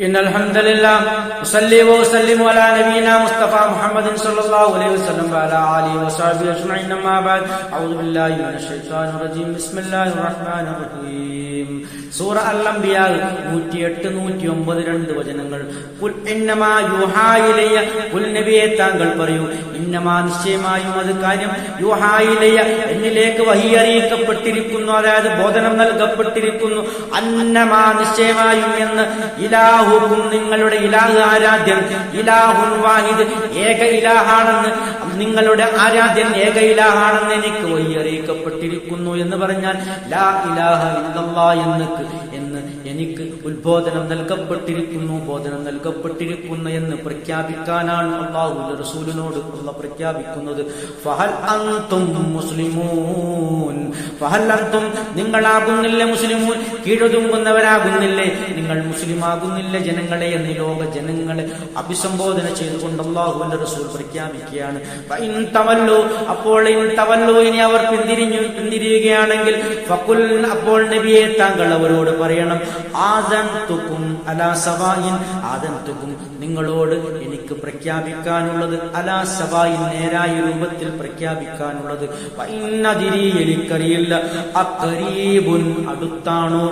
إن الحمد لله أصلي وأسلم على نبينا مصطفى محمد صلى الله عليه وسلم وعلى آله وصحبه أجمعين أما بعد أعوذ بالله من الشيطان الرجيم بسم الله الرحمن الرحيم സൂറ അല്ലംബിയ നൂറ്റിയെട്ട് നൂറ്റി ഒമ്പത് രണ്ട് വചനങ്ങൾ പുൽ ഇന്നമാ യുഹായിലയ പുൽ നബിയെ താങ്കൾ പറയൂ ഇന്നമാ നിശ്ചയമായും അത് കാര്യം യുഹായിലയ എന്നിലേക്ക് വഹി അറിയിക്കപ്പെട്ടിരിക്കുന്നു അതായത് ബോധനം നൽകപ്പെട്ടിരിക്കുന്നു അന്നമാ നിശ്ചയമായും എന്ന് ഇലാഹുക്കും നിങ്ങളുടെ ഇലാഹ് ആരാധ്യം. ഇലാഹുൻ വാഹിദ് ഏക ഇലാഹാണെന്ന് നിങ്ങളുടെ ആരാധ്യം ഏക ഇലാഹാണെന്ന് എനിക്ക് വയ്യറിയിക്കപ്പെട്ടിരിക്കുന്നു എന്ന് പറഞ്ഞാൽ ലാ ഇലാഹ ഇല്ലല്ലാ എന്നക്ക് എന്ന് എനിക്ക് ഉത്ബോധനം നൽകപ്പെട്ടിരിക്കുന്നു ബോധനം നൽകപ്പെട്ടിരിക്കുന്നു എന്ന് പ്രഖ്യാപിക്കാനാണ് അള്ളാഹു റസൂലിനോട് ഉള്ള പ്രഖ്യാപിക്കുന്നത്. ഫഹൽ അന്തും മുസ്ലിമൂൻ. ഫഹൽ നിങ്ങളാകുന്നില്ല മുസ്ലിമൂൻ. കീഴൊതുങ്ങുന്നവരാകുന്നില്ലേ? നിങ്ങൾ മുസ്ലിം ആകുന്നില്ല ജനങ്ങളെ എന്ന് ലോക ജനങ്ങളെ അഭിസംബോധന ചെയ്തുകൊണ്ട് അള്ളാഹുവിന്റെ റസൂൽ പ്രഖ്യാപിക്കുകയാണ്. തവല്ലോ അപ്പോൾ തവല്ലു ഇനി അവർ പിന്തിരിഞ്ഞു പിന്തിരിയുകയാണെങ്കിൽ ഫക്കുൽ അപ്പോൾ നബിയെ താങ്കൾ അവരോട് പറയണം ആദന്തുക്കും അലാ സവായിൻ ആദന്തുക്കും നിങ്ങളോട് എനിക്ക് പ്രഖ്യാപിക്കാനുള്ളത് അലാ സവായിൻ നേരായ രൂപത്തിൽ പ്രഖ്യാപിക്കാനുള്ളത്. ഫഇന്നദിരി എനിക്കറിയില്ല അക്കരീബുൻ അടുത്താണോ?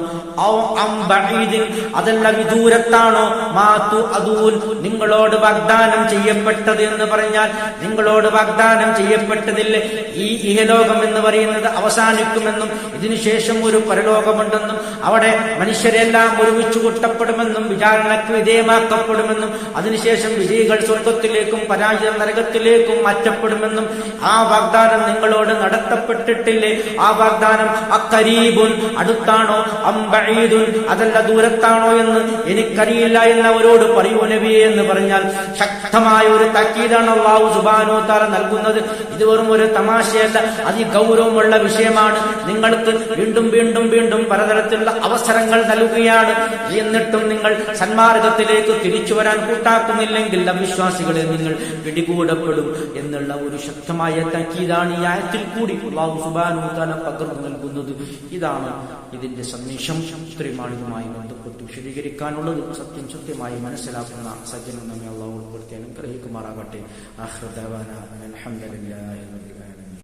ഔ അം ബഈദിൻ അതല്ല വിദൂരത്താണോ? മാതു അദൂൻ നിങ്ങളോട് വാഗ്ദാനം ചെയ്യപ്പെട്ടത് എന്ന് പറഞ്ഞാൽ നിങ്ങളോട് വാഗ്ദാനം ചെയ്യപ്പെട്ടതില്ലേ ഈ ഇഹലോകം എന്ന് പറയുന്നത് അവസാനിക്കുമെന്നും ഇതിനുശേഷം ഒരു പരലോകമുണ്ടെന്നും അവിടെ മനുഷ്യരെല്ലാം ഒരുമിച്ച് കൂട്ടപ്പെടുമെന്നും വിചാരണയ്ക്ക് വിധേയമാക്കപ്പെടുമെന്നും അതിനുശേഷം വിജയികൾ സ്വർഗത്തിലേക്കും പരാജയ നരകത്തിലേക്കും മാറ്റപ്പെടുമെന്നും ആ വാഗ്ദാനം നിങ്ങളോട് നടത്തപ്പെട്ടിട്ടില്ലേ? ആ വാഗ്ദാനം അക്കരീബുൻ അടുത്താണോ അമ്പഴീദുൻ അതല്ല ദൂരത്താണോ എന്ന് എനിക്കറിയില്ല എന്നവരോട് പറയൂ നബിയെ എന്ന് പറഞ്ഞാൽ ശക്തമായ ഒരു തക്കീതാണ് അള്ളാഹു സുബാനോ താര നൽകുന്നത്. ഇത് വെറും ഒരു തമാശയല്ല അതിഗൗരവമുള്ള വിഷയമാണ്. നിങ്ങൾക്ക് വീണ്ടും വീണ്ടും വീണ്ടും പലതരത്തിലുള്ള അവസരങ്ങൾ നൽകുകയാണ്. എന്നിട്ടും നിങ്ങൾ സന്മാർഗത്തിലേക്ക് തിരിച്ചു വരാൻ കൂട്ടാക്കുന്നില്ലെങ്കിൽ അവിശ്വാസികളെ നിങ്ങൾ പിടികൂടപ്പെടും എന്നുള്ള ഒരു ശക്തമായ തക്കീതാണ് ഈ ആയത്തിൽ കൂടി അള്ളാഹു സുബാനോ താല പകർന്നു നൽകുന്നത്. ഇതാണ് ഇതിന്റെ സന്ദേശം. ഇത്രയുമാണ് ഇതുമായി ബന്ധപ്പെട്ട് വിശദീകരിക്കാനുള്ളത് സത്യം സത്യമായി മനസ്സിലാക്കുന്ന സജ്ജനം നമ്മെ ഉള്ള ഉൾപ്പെടുത്തി അനുഗ്രഹിക്കുമാറാകട്ടെ. ആഹ്റദാന അലഹമുല്ലാ